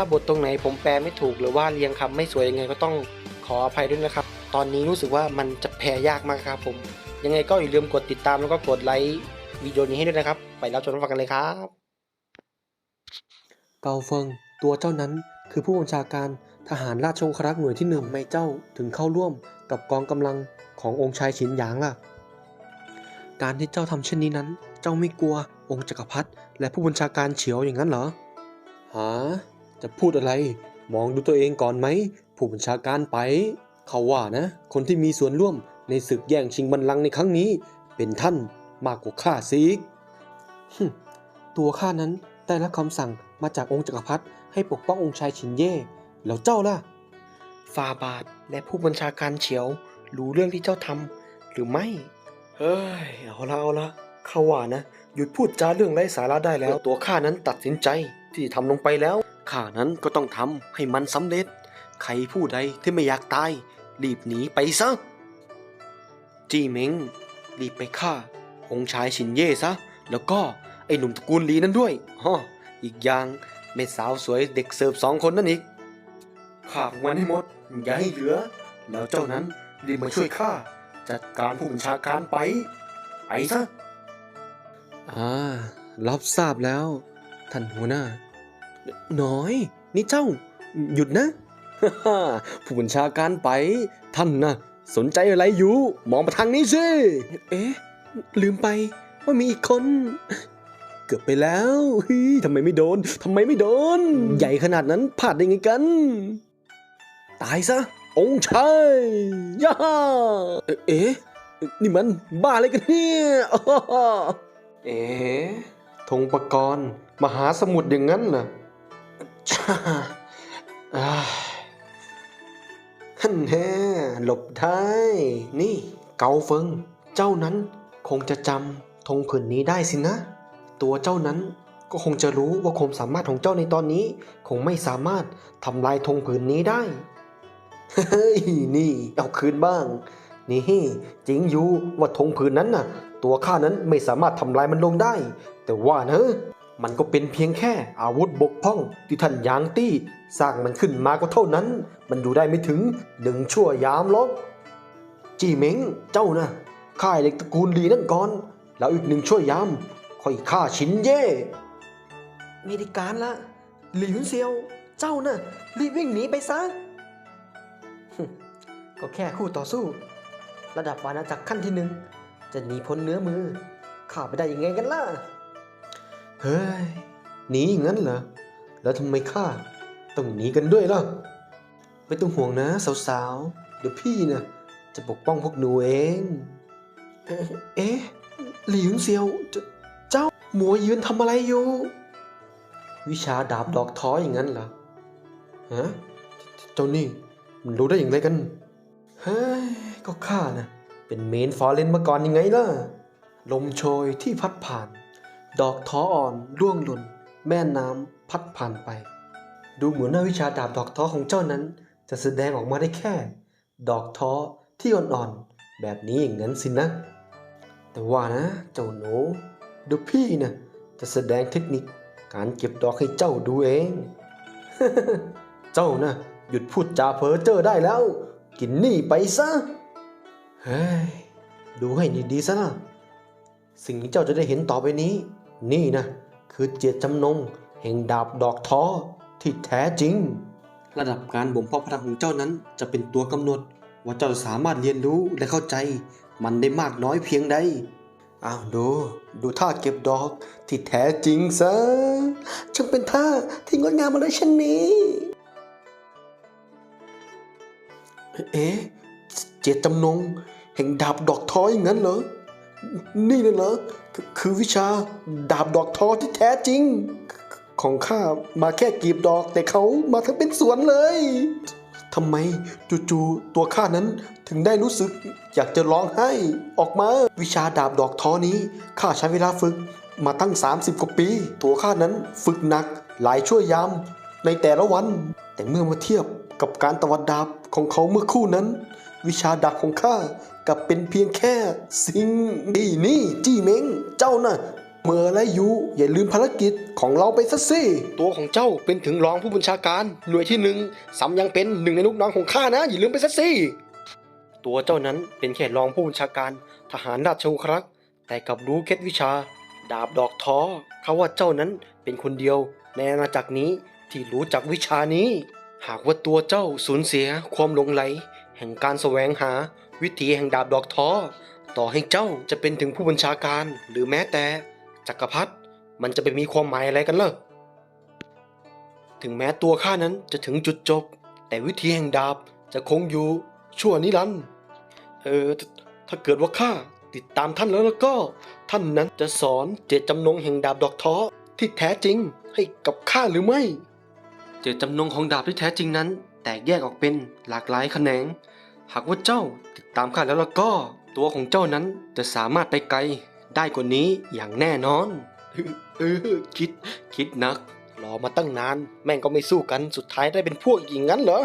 ถ้าบทตรงไหนผมแปลไม่ถูกหรือว่าเรียงคำไม่สวยยังไงก็ต้องขออภัยด้วยนะครับ ตอนนี้รู้สึกว่ามันจะแปลยากมากครับผม ยังไงก็อย่าลืมกดติดตามแล้วก็กดไลค์วิดีโอนี้ให้ด้วยนะครับ ไปรับชมรับฟังกันเลยครับ เกาเฟิง ตัวเจ้านั้นคือผู้บัญชาการทหารราชองครักษ์หน่วยที่หนึ่งไม่เจ้าถึงเข้าร่วมกับกองกำลังขององค์ชายฉินหยางล่ะ การที่เจ้าทำเช่นนี้นั้น เจ้าไม่กลัวองค์จักรพรรดิและผู้บัญชาการเฉียวอย่างนั้นเหรอหา จะพูดอะไร มองดูตัวเองก่อนไหม ผู้บัญชาการไป เขาว่านะ คนที่มีส่วนร่วมในศึกแย่งชิงบัลลังก์ในครั้งนี้ เป็นท่านมากกว่าข้าซีกฮึ่มตัวข้านั้นได้รับคำสั่งมาจากองค์จักรพรรดิให้ปกป้ององค์ชายฉินเย่แล้วเจ้าล่ะฟาบาทและผู้บัญชาการเฉียว รู้เรื่องที่เจ้าทำหรือไม่ เฮ้ย เอาละเอาละข้าว่านะ หยุดพูดจาเรื่องไร้สาระได้แล้ว ตัวข้านั้นตัดสินใจที่จะทำลงไปแล้ว ข้านั้นก็ต้องทำให้มันสำเร็จ ใครผู้ใดที่ไม่อยากตาย รีบหนีไปซะ จีเม้งรีบไปฆ่า องค์ชายชินเย่ซะ แล้วก็ไอ้หนุ่มตระกูลลีนั้นด้วยฮออีกอย่างเม็ดสาวสวยเด็กเสิร์ฟสองคนนั่นอีกฆ่าพวกมันให้หมด อย่าให้เหลือ แล้วเจ้านั้นรีบมาช่วยข้าจัดการผู้บัญชาการไปไปซะอ่ารับทราบแล้ว ท่านหัวหน้า น้อย นี่เจ้า หยุดนะผู้บัญชาการไป ท่านนะสนใจอะไรอยู่ มองมาทางนี้สิเอ๊ะ ลืมไปว่ามีอีกคน เกือบไปแล้วเฮ้ยทำไมไม่โดนทำไมไม่โดน ใหญ่ขนาดนั้นพลาดได้ไงกัน ตายซะ องค์ชายย่าเอ๊ะเอ๊ะนี่มันบ้าอะไรกันเนี่ยเอ๋ธงประกรณ์มหาสมุทรอย่างนั้นน่ะช่าอ่าฮั่นแน่หลบได้ นี่เกาเฟิง เจ้านั้นคงจะจำธงผืนนี้ได้สินะ ตัวเจ้านั้นก็คงจะรู้ว่าความสามารถของเจ้าในตอนนี้ คงไม่สามารถทำลายธงผืนนี้ได้ เฮ้ย นี่ เอาคืนบ้าง นี่ จริงอยู่ว่าธงผืนนั้นน่ะ ตัวข้านั้นไม่สามารถทำลายมันลงได้ แต่ว่านะ มันก็เป็นเพียงแค่อาวุธบกพร่องที่ท่านยางตี้ สร้างมันขึ้นมาก็เท่านั้น มันอยู่ได้ไม่ถึงหนึ่งชั่วยามหรอกจีเหม้งเจ้านะฆ่าไอ้เล็กตระกูลลีนั่นก่อน แล้วอีกหนึ่งชั่วยาม ค่อยฆ่าชินเย่ไม่ได้การละหลิวเซียว เจ้านะ่ะรีบวิ่งหนีไปซะก็แค่คู่ต่อสู้ ระดับวานาจักรขั้นที่หนึ่งจะหนีพ้นเนื้อมือข้าไปได้ยังไงกันล่ะ เฮ้ยหนีอย่างนั้นเหรอ แล้วทำไมข้าต้องหนีกันด้วยล่ะ ไม่ต้องห่วงนะสาวๆ เดี๋ยวพี่นะจะปกป้องพวกหนูเอง เอ๊ะเอ๊ะหลิวเซียวเจเจ้าหมัวยืนทำอะไรอยู่ วิชาดาบดอกท้ออย่างนั้นเหรอ ฮะ เจ้านี่มันรู้ได้อย่างไรกัน เฮ้ย ก็ข้านะเป็นเมนฟอร์เรนมาก่อนยังไงล่ะ ลมโชยที่พัดผ่าน ดอกท้ออ่อนร่วงหล่นแม่น้ำพัดผ่านไป ดูเหมือนว่าวิชาดาบดอกท้อของเจ้านั้น จะแสดงออกมาได้แค่ ดอกท้อที่อ่อนๆแบบนี้อย่างนั้นสินะ แต่ว่านะเจ้าหนูดูพี่นะจะแสดงเทคนิคการเก็บดอกให้เจ้าดูเอง เจ้านะหยุดพูดจาเพ้อเจ้อได้แล้ว กินนี่ไปซะ เฮ้ย ดูให้ดีๆซะนะ สิ่งที่เจ้าจะได้เห็นต่อไปนี้ นี่นะ คือเจตจำนง แห่งดาบดอกท้อที่แท้จริง ระดับการบ่มเพาะพลังของเจ้านั้นจะเป็นตัวกำหนด ว่าเจ้าสามารถเรียนรู้และเข้าใจ มันได้มากน้อยเพียงใดอ้าวดู ดูท่าเก็บดอกที่แท้จริงซะช่างเป็นท่าที่งดงามอะไรเช่นนี้ เอ๊ะเจตจำนง แห่งดาบดอกท้ออย่างนั้นเหรอ นี่น่ะเหรอคคือวิชาดาบดอกท้อที่แท้จริง ของข้ามาแค่กีบดอกแต่เขามาทั้งเป็นสวนเลยทำไมจู่ๆตัวข้านั้นถึงได้รู้สึกอยากจะร้องไห้ออกมาวิชาดาบดอกท้อนี้ข้าใช้เวลาฝึกมาตั้ง 30 กว่าปี ตัวข้านั้นฝึกหนักหลายชั่วยามในแต่ละวัน แต่เมื่อมาเทียบกับการตวัดดาบของเขาเมื่อคู่นั้น วิชาดาบของข้า กับเป็นเพียงแค่สิ่งนี่นี่จี้เม้งเจ้าน่ะเมื่อไรอยู่อย่าลืมภารกิจของเราไปซะสิตัวของเจ้าเป็นถึงรองผู้บัญชาการหน่วยที่หนึ่งซ้ำยังเป็นหนึ่งในลูกน้องของข้านะ อย่าลืมไปซะสิตัวเจ้านั้นเป็นแค่รองผู้บัญชาการ ทหารราชองครักแต่กับรู้เคล็ดวิชา ดาบดอกท้อเขาว่าเจ้านั้นเป็นคนเดียว ในอาณาจักรนี้ที่รู้จักวิชานี้ หากว่าตัวเจ้าสูญเสียความหลงไหล แห่งการแสวงหาวิถีแห่งดาบดอกท้อ ต่อให้เจ้าจะเป็นถึงผู้บัญชาการหรือแม้แต่จักรพรรดิมันจะไปมีความหมายอะไรกันเล่ะถึงแม้ตัวข้านั้นจะถึงจุดจบ แต่วิธีแห่งดาบจะคงอยู่ชั่วนิรันดร์เออถถ้าเกิดว่าข้าติดตามท่านแล้วแล้วก็ ท่านนั้นจะสอนเจตจำนงแห่งดาบดอกท้อที่แท้จริงให้กับข้าหรือไม่ เจตจำนงของดาบที่แท้จริงนั้น แตกแยกออกเป็นหลากหลายแขนง หากว่าเจ้าติดตามข้าแล้วแล้วก็ ตัวของเจ้านั้นจะสามารถไปไกลได้กว่านี้อย่างแน่นอน เออคิดคิดนัก รอมาตั้งนาน แม่งก็ไม่สู้กันสุดท้ายได้เป็นพวกอย่างนั้นเหรอ